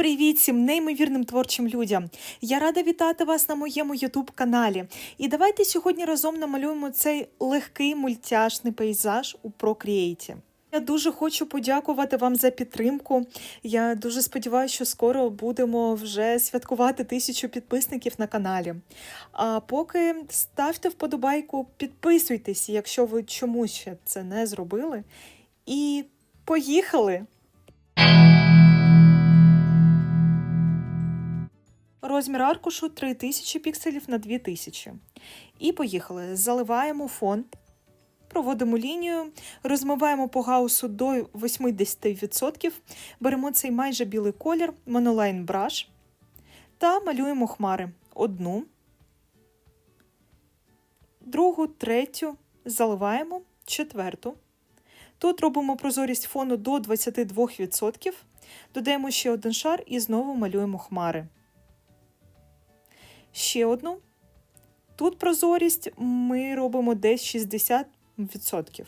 Привіт всім неймовірним творчим людям! Я рада вітати вас на моєму youtube каналі. І давайте сьогодні разом намалюємо цей легкий мультяшний пейзаж у Procreate. Я дуже хочу подякувати вам за підтримку. Я дуже сподіваюся, що скоро будемо вже святкувати тисячу підписників на каналі. А поки ставте вподобайку, підписуйтесь, якщо ви чомусь ще це не зробили. І поїхали! Розмір аркушу 3000 пікселів на 2000. І поїхали. Заливаємо фон, проводимо лінію, розмиваємо по гаусу до 80%, беремо цей майже білий колір, Monoline Brush та малюємо хмари. Одну, другу, третю, заливаємо, четверту. Тут робимо прозорість фону до 22%, додаємо ще один шар і знову малюємо хмари ще одну. Тут прозорість ми робимо десь 60%.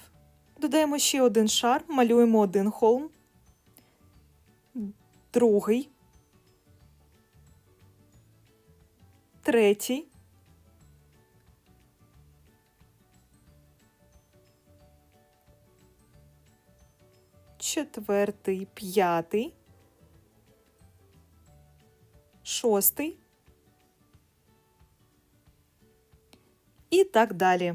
Додаємо ще один шар, малюємо один холм, другий, третій. Четвертий, п'ятий, шостий. І так далі.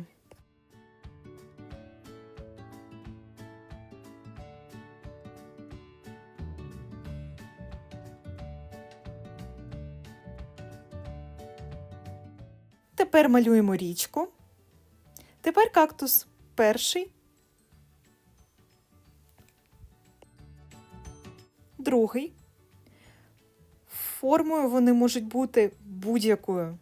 Тепер малюємо річку. Тепер кактус перший, другий. Формою вони можуть бути будь-якою.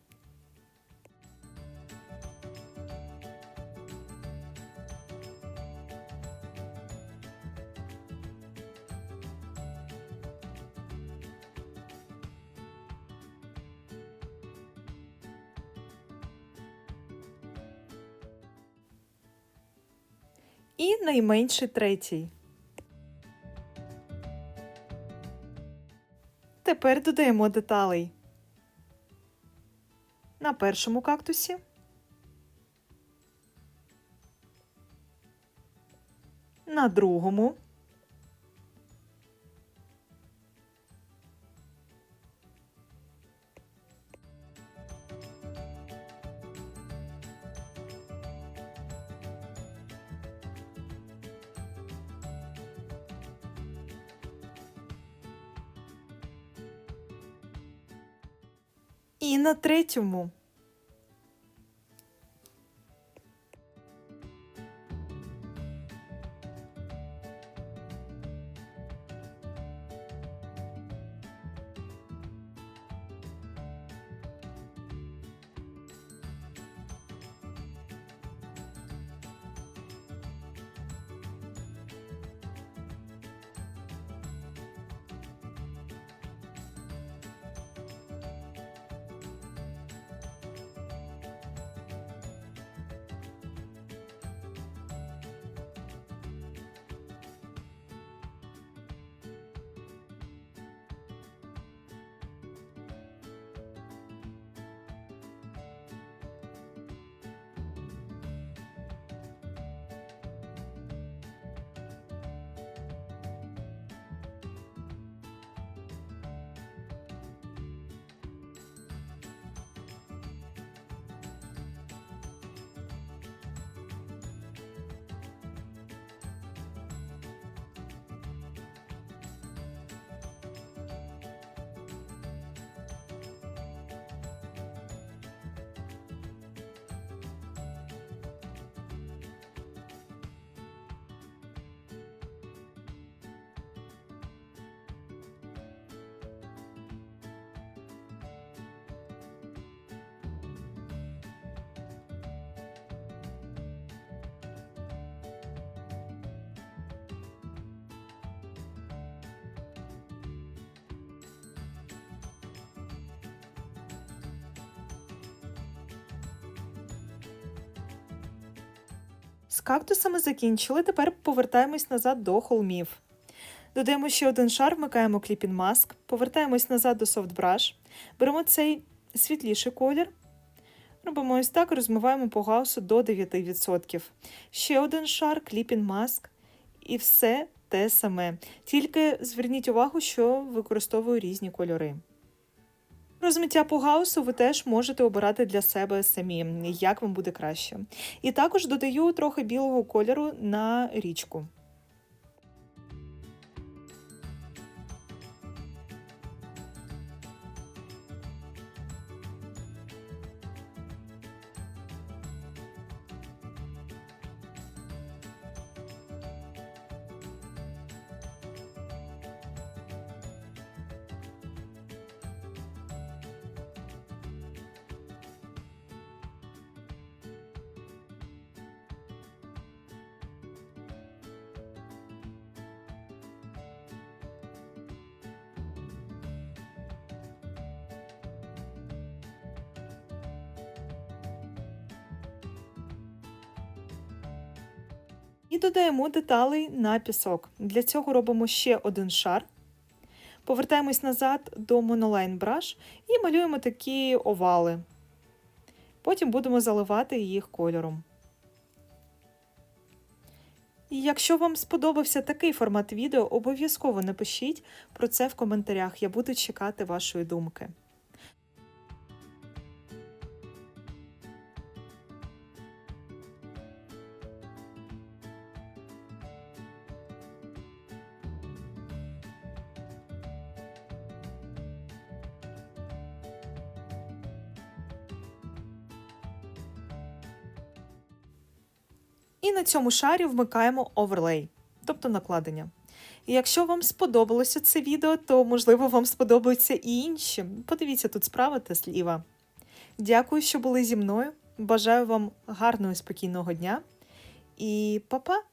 І найменший третій. Тепер додаємо деталей на першому кактусі, на другому. І на третьому. Кактусами закінчили, тепер повертаємось назад до холмів. Додаємо ще один шар, вмикаємо Clipping Mask, повертаємось назад до Brush, беремо цей світліший колір, робимо ось так, розмиваємо по гаусу до 9%. Ще один шар, Clipping Mask, і все те саме. Тільки зверніть увагу, що використовую різні кольори. Розмиття по гаусу ви теж можете обирати для себе самі, як вам буде краще. І також додаю трохи білого кольору на річку. І додаємо деталей на пісок. Для цього робимо ще один шар. Повертаємось назад до Monoline Brush і малюємо такі овали. Потім будемо заливати їх кольором. І якщо вам сподобався такий формат відео, обов'язково напишіть про це в коментарях. Я буду чекати вашої думки. І на цьому шарі вмикаємо оверлей, тобто накладення. І якщо вам сподобалося це відео, то можливо вам сподобаються і інші. Подивіться тут справа та сліва. Дякую, що були зі мною. Бажаю вам гарного і спокійного дня і па-па!